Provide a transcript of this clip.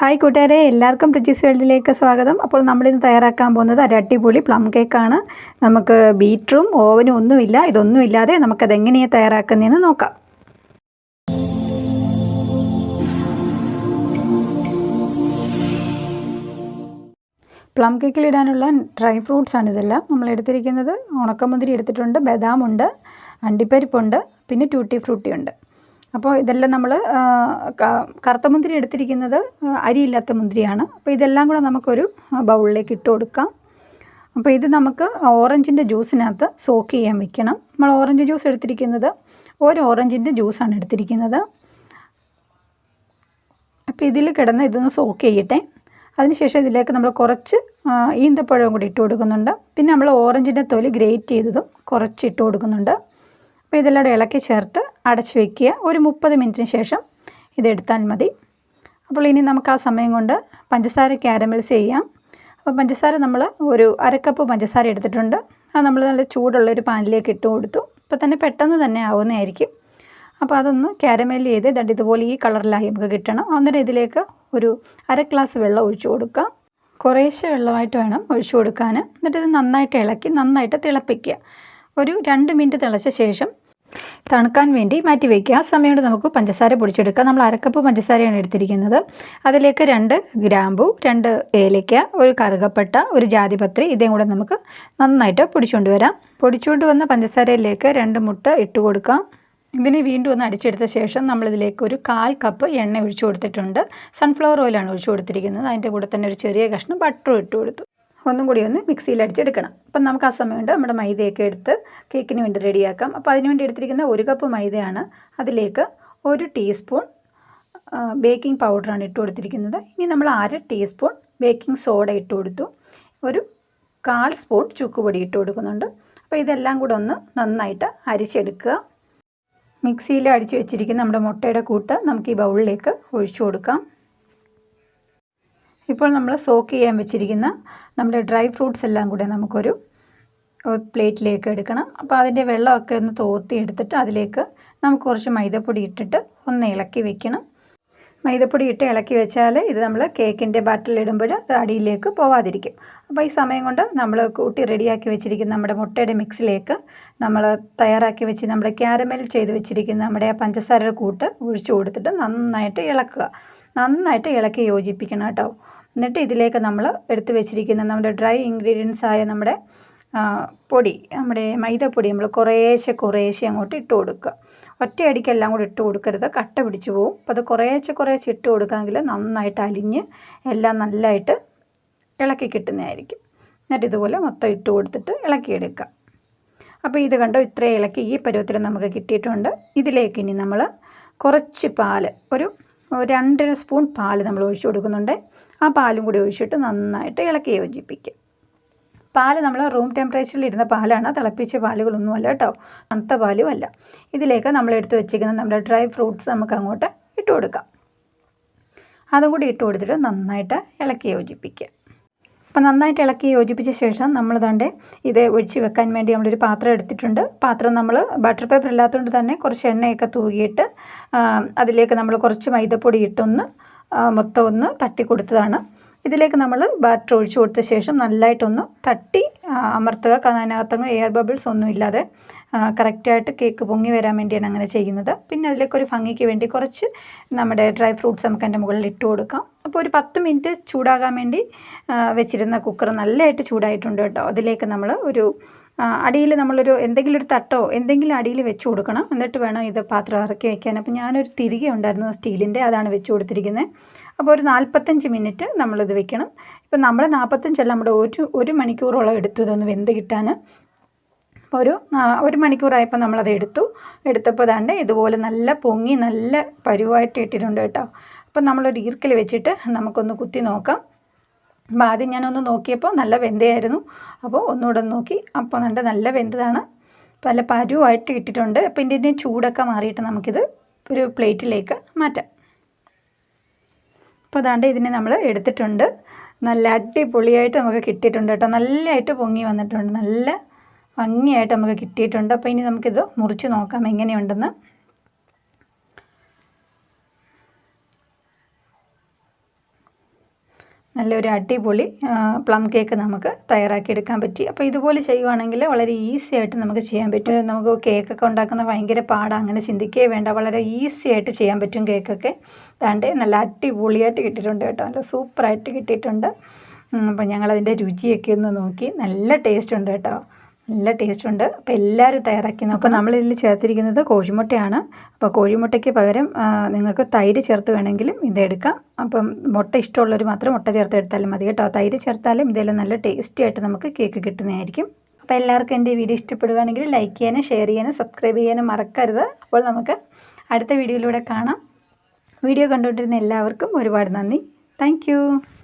Hi കൂട്ടുകാരെ എല്ലാവർക്കും പ്രിജീസ് വേൾഡിലേക്ക് സ്വാഗതം. അപ്പോൾ നമ്മളിന്ന് തയ്യാറാക്കാൻ പോകുന്നത് ഒരു അടിപൊളി പ്ലം കേക്കാണ് നമുക്ക് ബീറ്ററും ഓവനും ഒന്നുമില്ല. ഇതൊന്നുമില്ലാതെ നമുക്കത് എങ്ങനെയാണ് തയ്യാറാക്കുന്നതെന്ന് നോക്കാം. പ്ലം കേക്കിലിടാനുള്ള ഡ്രൈ ഫ്രൂട്ട്സ് ആണ് ഇതെല്ലാം. നമ്മൾ എടുത്തിരിക്കുന്നത് ഉണക്കമുന്തിരി എടുത്തിട്ടുണ്ട് ബദാമുണ്ട് അണ്ടിപ്പരിപ്പുണ്ട് പിന്നെ ടൂട്ടി ഫ്രൂട്ടി ഉണ്ട്. അപ്പോൾ ഇതെല്ലാം നമ്മൾ കറുത്ത മുന്തിരി എടുത്തിരിക്കുന്നത് അരിയില്ലാത്ത മുന്തിരിയാണ്. അപ്പോൾ ഇതെല്ലാം കൂടെ നമുക്കൊരു ബൗളിലേക്ക് ഇട്ട് കൊടുക്കാം. അപ്പോൾ ഇത് നമുക്ക് ഓറഞ്ചിന്റെ ജ്യൂസിനകത്ത് സോക്ക് ചെയ്യാൻ വെക്കണം. നമ്മൾ ഓറഞ്ച് ജ്യൂസ് എടുത്തിരിക്കുന്നത് ഒരു ഓറഞ്ചിന്റെ ജ്യൂസാണ് എടുത്തിരിക്കുന്നത്. അപ്പോൾ ഇതിൽ കിടന്ന് ഇതൊന്ന് സോക്ക് ചെയ്യട്ടെ. അതിനുശേഷം ഇതിലേക്ക് നമ്മൾ കുറച്ച് ഈന്തപ്പഴവും കൂടി ഇട്ട് കൊടുക്കുന്നുണ്ട്. പിന്നെ നമ്മൾ ഓറഞ്ചിന്റെ തൊലി ഗ്രേറ്റ് ചെയ്തതും കുറച്ച് ഇട്ട് കൊടുക്കുന്നുണ്ട്. അപ്പോൾ ഇതെല്ലാം ഇളക്കി ചേർത്ത് അടച്ച് വയ്ക്കുക ഒരു മുപ്പത് മിനിറ്റിന് ശേഷം ഇതെടുത്താൽ മതി. അപ്പോൾ ഇനി നമുക്ക് ആ സമയം കൊണ്ട് പഞ്ചസാര ക്യാരമൽസ് ചെയ്യാം. അപ്പോൾ പഞ്ചസാര നമ്മൾ ഒരു അരക്കപ്പ് പഞ്ചസാര എടുത്തിട്ടുണ്ട്. അത് നമ്മൾ നല്ല ചൂടുള്ള ഒരു പാനിലേക്ക് ഇട്ട് കൊടുത്തു. അപ്പോൾ തന്നെ പെട്ടെന്ന് തന്നെ ആവുന്നതായിരിക്കും. അപ്പോൾ അതൊന്ന് ക്യാരമേൽ ചെയ്ത് ദണ്ട് ഇതുപോലെ ഈ കളറിലായി നമുക്ക് കിട്ടണം. അന്നേരം ഇതിലേക്ക് ഒരു അര ഗ്ലാസ് വെള്ളം ഒഴിച്ചു കൊടുക്കാം. കുറേശ്ശെ വെള്ളമായിട്ട് വേണം ഒഴിച്ചു കൊടുക്കാൻ. എന്നിട്ട് ഇത് നന്നായിട്ട് ഇളക്കി നന്നായിട്ട് തിളപ്പിക്കുക. ഒരു രണ്ട് മിനിറ്റ് തിളച്ച ശേഷം തണുക്കാൻ വേണ്ടി മാറ്റി വയ്ക്കുക ആ സമയം കൊണ്ട് നമുക്ക് പഞ്ചസാര പൊടിച്ചെടുക്കാം. നമ്മൾ അരക്കപ്പ് പഞ്ചസാരയാണ് എടുത്തിരിക്കുന്നത്. അതിലേക്ക് രണ്ട് ഗ്രാമ്പു രണ്ട് ഏലയ്ക്ക ഒരു കറുകപ്പട്ട ഒരു ജാതിപത്രി ഇതേം കൂടെ നമുക്ക് നന്നായിട്ട് പൊടിച്ചുകൊണ്ട് വരാം. പൊടിച്ചുകൊണ്ട് വന്ന പഞ്ചസാരയിലേക്ക് രണ്ട് മുട്ട ഇട്ട് കൊടുക്കാം. ഇതിനെ വീണ്ടും ഒന്ന് അടിച്ചെടുത്ത ശേഷം നമ്മളിതിലേക്ക് ഒരു കാൽ കപ്പ് എണ്ണ ഒഴിച്ചു കൊടുത്തിട്ടുണ്ട്. സൺഫ്ലവർ ഓയിലാണ് ഒഴിച്ചു കൊടുത്തിരിക്കുന്നത്. അതിന്റെ കൂടെ തന്നെ ഒരു ചെറിയ കഷ്ണം ബട്ടറും ഇട്ട് കൊടുത്തു. ഒന്നും കൂടി ഒന്ന് മിക്സിയിൽ അടിച്ചെടുക്കണം അപ്പം നമുക്ക് ആ സമയം കൊണ്ട് നമ്മുടെ മൈദയൊക്കെ എടുത്ത് കേക്കിന് വേണ്ടി റെഡിയാക്കാം. അപ്പോൾ അതിന് വേണ്ടി എടുത്തിരിക്കുന്ന ഒരു കപ്പ് മൈദയാണ് അതിലേക്ക് ഒരു ടീസ്പൂൺ ബേക്കിംഗ് പൗഡറാണ് ഇട്ട് കൊടുത്തിരിക്കുന്നത്. ഇനി നമ്മൾ അര ടീസ്പൂൺ ബേക്കിംഗ് സോഡ ഇട്ട് കൊടുത്തു. ഒരു കാൽ സ്പൂൺ ചുക്കുപൊടി ഇട്ട് കൊടുക്കുന്നുണ്ട്. അപ്പോൾ ഇതെല്ലാം കൂടെ ഒന്ന് നന്നായിട്ട് അരിച്ചെടുക്കുക. മിക്സിയിൽ അടിച്ച് വെച്ചിരിക്കുന്ന നമ്മുടെ മുട്ടയുടെ കൂട്ട് നമുക്ക് ഈ ബൗളിലേക്ക് ഒഴിച്ചു കൊടുക്കാം. ഇപ്പോൾ നമ്മൾ സോക്ക് ചെയ്യാൻ വെച്ചിരിക്കുന്ന നമ്മുടെ ഡ്രൈ ഫ്രൂട്ട്സ് എല്ലാം കൂടെ നമുക്കൊരു പ്ലേറ്റിലേക്ക് എടുക്കണം. അപ്പോൾ അതിന്റെ വെള്ളമൊക്കെ ഒന്ന് തോത്തി എടുത്തിട്ട് അതിലേക്ക് നമുക്ക് കുറച്ച് മൈദപ്പൊടി ഇട്ടിട്ട് ഒന്ന് ഇളക്കി വെക്കണം. മൈദപ്പൊടി ഇട്ട് ഇളക്കി വെച്ചാൽ ഇത് നമ്മൾ കേക്കിന്റെ ബാറ്ററിലിടുമ്പോൾ അത് അടിയിലേക്ക് പോവാതിരിക്കും. അപ്പോൾ ഈ സമയം കൊണ്ട് നമ്മൾ കൂട്ടി റെഡിയാക്കി വെച്ചിരിക്കുന്ന നമ്മുടെ മുട്ടയുടെ മിക്സിലേക്ക് നമ്മൾ തയ്യാറാക്കി വെച്ച് നമ്മുടെ ക്യാരമൽ ചെയ്ത് വെച്ചിരിക്കുന്ന നമ്മുടെ പഞ്ചസാരയുടെ കൂട്ട് ഒഴിച്ചു കൊടുത്തിട്ട് നന്നായിട്ട് ഇളക്കുക. നന്നായിട്ട് ഇളക്കി യോജിപ്പിക്കണം കേട്ടോ. എന്നിട്ട് ഇതിലേക്ക് നമ്മൾ എടുത്തു വെച്ചിരിക്കുന്ന നമ്മുടെ ഡ്രൈ ഇൻഗ്രീഡിയൻസ് ആയ നമ്മുടെ പൊടി നമ്മുടെ മൈദപ്പൊടി നമ്മൾ കുറേശ്ശെ കുറേശ്ശെ അങ്ങോട്ട് ഇട്ട് കൊടുക്കുക. ഒറ്റയടിക്ക് എല്ലാം കൂടി ഇട്ട് കൊടുക്കരുത്. കട്ട പിടിച്ചു പോകും അപ്പോൾ അത് കുറേശ്ശെ കുറേശ്ശെ ഇട്ട് കൊടുക്കാമെങ്കിൽ നന്നായിട്ട് അലിഞ്ഞ് എല്ലാം നല്ലതായിട്ട് ഇളക്കി കിട്ടുന്നതായിരിക്കും. എന്നിട്ട് ഇതുപോലെ മൊത്തം ഇട്ട് കൊടുത്തിട്ട് ഇളക്കിയെടുക്കുക. അപ്പോൾ ഇത് കണ്ടോ? ഇത്രയും ഇളക്കി ഈ പരുവത്തിൽ നമുക്ക് കിട്ടിയിട്ടുണ്ട്. ഇതിലേക്ക് ഇനി നമ്മൾ കുറച്ച് പാൽ ഒരു രണ്ടര സ്പൂൺ പാൽ നമ്മൾ ഒഴിച്ചു കൊടുക്കുന്നുണ്ട്. ആ പാലും കൂടി ഒഴിച്ചിട്ട് നന്നായിട്ട് ഇളക്കി യോജിപ്പിക്കുക. പാൽ നമ്മൾ റൂം ടെമ്പറേച്ചറിൽ ഇരുന്ന പാലാണ്. തിളപ്പിച്ച പാലുകളൊന്നുമല്ല കേട്ടോ. തണുത്ത പാലും അല്ല. ഇതിലേക്ക് നമ്മൾ എടുത്തു വെച്ചിരിക്കുന്ന നമ്മുടെ ഡ്രൈ ഫ്രൂട്ട്സ് നമുക്ക് അങ്ങോട്ട് ഇട്ട് കൊടുക്കാം. അതും കൂടി ഇട്ട് കൊടുത്തിട്ട് നന്നായിട്ട് ഇളക്കി യോജിപ്പിക്കുക. അപ്പോൾ നന്നായിട്ട് ഇളക്കി യോജിപ്പിച്ച ശേഷം നമ്മൾ തണ്ട് ഇത് ഒഴിച്ച് വെക്കാൻ വേണ്ടി നമ്മളൊരു പാത്രം എടുത്തിട്ടുണ്ട്. പാത്രം നമ്മൾ ബട്ടർ പേപ്പർ ഇല്ലാത്തതുകൊണ്ട് തന്നെ കുറച്ച് എണ്ണയൊക്കെ തൂകിയിട്ട് അതിലേക്ക് നമ്മൾ കുറച്ച് മൈദപ്പൊടി ഇട്ടൊന്ന് മൊത്തം ഒന്ന് തട്ടി കൊടുത്തതാണ് ഇതിലേക്ക് നമ്മൾ ബാറ്റർ ഒഴിച്ചു കൊടുത്ത ശേഷം നല്ലതായിട്ടൊന്ന് തട്ടി അമർത്തുക. കാരണം അതിനകത്തങ്ങ് എയർ ബബിൾസ് ഒന്നും ഇല്ലാതെ കറക്റ്റായിട്ട് കേക്ക് പൊങ്ങി വരാൻ വേണ്ടിയാണ് അങ്ങനെ ചെയ്യുന്നത്. പിന്നെ അതിലേക്ക് ഒരു ഭംഗിക്ക് വേണ്ടി കുറച്ച് നമ്മുടെ ഡ്രൈ ഫ്രൂട്ട്സ് നമുക്ക് അതിന്റെ മുകളിൽ ഇട്ട് കൊടുക്കാം. അപ്പോൾ ഒരു പത്ത് മിനിറ്റ് ചൂടാകാൻ വേണ്ടി വെച്ചിരുന്ന കുക്കർ നല്ലതായിട്ട് ചൂടായിട്ടുണ്ട് കേട്ടോ. അതിലേക്ക് നമ്മൾ ഒരു അടിയിൽ നമ്മളൊരു എന്തെങ്കിലും ഒരു തട്ടോ എന്തെങ്കിലും അടിയിൽ വെച്ച് കൊടുക്കണം. എന്നിട്ട് വേണം ഇത് പാത്രം ഇറക്കി വയ്ക്കാൻ അപ്പോൾ ഞാനൊരു തിരികെ ഉണ്ടായിരുന്നു സ്റ്റീലിന്റെ അതാണ് വെച്ച് കൊടുത്തിരിക്കുന്നത്. അപ്പോൾ ഒരു നാൽപ്പത്തഞ്ച് മിനിറ്റ് നമ്മളിത് വെക്കണം. ഇപ്പം നമ്മൾ നാൽപ്പത്തഞ്ചല്ല നമ്മുടെ ഒരു ഒരു മണിക്കൂറോളം എടുത്തു ഇതൊന്ന് വെന്ത് കിട്ടാൻ അപ്പോൾ ഒരു ഒരു മണിക്കൂറായപ്പോൾ നമ്മളത് എടുത്തു. എടുത്തപ്പോൾ ദാണ്ട് ഇതുപോലെ നല്ല പൊങ്ങി നല്ല പരുവായിട്ട് ഇട്ടിട്ടുണ്ട് കേട്ടോ. അപ്പം നമ്മളൊരു ഈർക്കിൽ വെച്ചിട്ട് നമുക്കൊന്ന് കുത്തി നോക്കാം. അപ്പോൾ ആദ്യം ഞാനൊന്ന് നോക്കിയപ്പോൾ നല്ല വെന്തയായിരുന്നു. അപ്പോൾ ഒന്നുകൂടെ നോക്കി. അപ്പോൾ നല്ല നല്ല വെന്തതാണ്. നല്ല പരുവായിട്ട് ഇട്ടിട്ടുണ്ട് അപ്പോൾ ഇതിന്റെ ചൂടൊക്കെ മാറിയിട്ട് നമുക്കിത് ഒരു പ്ലേറ്റിലേക്ക് മാറ്റാം. അപ്പോൾ അതാണ്ട് ഇതിനെ നമ്മൾ എടുത്തിട്ടുണ്ട്. നല്ല അടിപൊളിയായിട്ട് നമുക്ക് കിട്ടിയിട്ടുണ്ട് കേട്ടോ. നല്ലതായിട്ട് പൊങ്ങി വന്നിട്ടുണ്ട്. നല്ല ഭംഗിയായിട്ട് നമുക്ക് കിട്ടിയിട്ടുണ്ട്. അപ്പോൾ ഇനി നമുക്കിത് മുറിച്ച് നോക്കാം എങ്ങനെയുണ്ടെന്ന്. നല്ലൊരു അടിപൊളി പ്ലം കേക്ക് നമുക്ക് തയ്യാറാക്കി എടുക്കാൻ പറ്റി. അപ്പോൾ ഇതുപോലെ ചെയ്യുവാണെങ്കിൽ വളരെ ഈസി ആയിട്ട് നമുക്ക് ചെയ്യാൻ പറ്റും. നമുക്ക് കേക്കൊക്കെ ഉണ്ടാക്കുന്ന ഭയങ്കര പാടാണ് അങ്ങനെ ചിന്തിക്കേ വേണ്ട. വളരെ ഈസി ആയിട്ട് ചെയ്യാൻ പറ്റും കേക്കൊക്കെ അതാണ്ട് നല്ല അടിപൊളിയായിട്ട് കിട്ടിയിട്ടുണ്ട് കേട്ടോ. നല്ല സൂപ്പറായിട്ട് കിട്ടിയിട്ടുണ്ട്. അപ്പോൾ ഞങ്ങളതിന്റെ രുചിയൊക്കെ ഒന്ന് നോക്കി. നല്ല ടേസ്റ്റ് ഉണ്ട് കേട്ടോ. നല്ല ടേസ്റ്റ് ഉണ്ട് അപ്പോൾ എല്ലാവരും തയ്യാറാക്കി അപ്പോൾ നമ്മളിതിൽ ചേർത്തിരിക്കുന്നത് കോഴിമുട്ടയാണ്. അപ്പോൾ കോഴിമുട്ടയ്ക്ക് പകരം നിങ്ങൾക്ക് തൈര് ചേർത്ത് വേണമെങ്കിലും ഇതെടുക്കാം അപ്പം മുട്ട ഇഷ്ടമുള്ളവർ മാത്രം മുട്ട ചേർത്ത് എടുത്താലും മതി കേട്ടോ. തൈര് ചേർത്താലും ഇതെല്ലാം നല്ല ടേസ്റ്റി ആയിട്ട് നമുക്ക് കേക്ക് കിട്ടുന്നതായിരിക്കും. അപ്പോൾ എല്ലാവർക്കും എന്റെ വീഡിയോ ഇഷ്ടപ്പെടുകയാണെങ്കിൽ ലൈക്ക് ചെയ്യാനും ഷെയർ ചെയ്യാനും സബ്സ്ക്രൈബ് ചെയ്യാനും മറക്കരുത്. അപ്പോൾ നമുക്ക് അടുത്ത വീഡിയോയിലൂടെ കാണാം. വീഡിയോ കണ്ടുകൊണ്ടിരുന്ന എല്ലാവർക്കും ഒരുപാട് നന്ദി. താങ്ക്